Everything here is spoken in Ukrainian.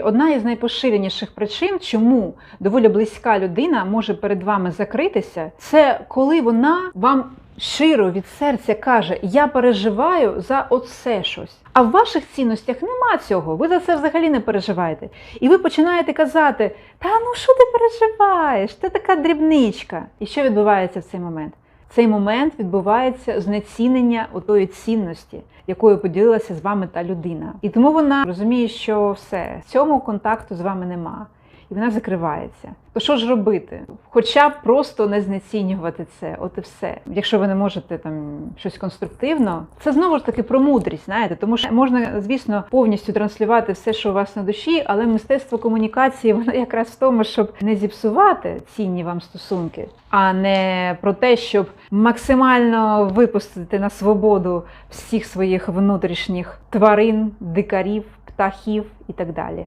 Одна із найпоширеніших причин, чому доволі близька людина може перед вами закритися, це коли вона вам щиро від серця каже: Я переживаю за оце щось. А в ваших цінностях нема цього. Ви за це взагалі не переживаєте. І ви починаєте казати: Та ну що ти переживаєш? Ти така дрібничка. І що відбувається в цей момент? Цей момент відбувається знецінення отої цінності, якою поділилася з вами та людина. І тому вона розуміє, що все, цьому контакту з вами нема. І вона закривається. То що ж робити? Хоча б просто не знецінювати це, от і все. Якщо ви не можете там щось конструктивно, це знову ж таки про мудрість, знаєте, тому що можна, звісно, повністю транслювати все, що у вас на душі, але мистецтво комунікації воно якраз в тому, щоб не зіпсувати цінні вам стосунки, а не про те, щоб максимально випустити на свободу всіх своїх внутрішніх тварин, дикарів, птахів і так далі.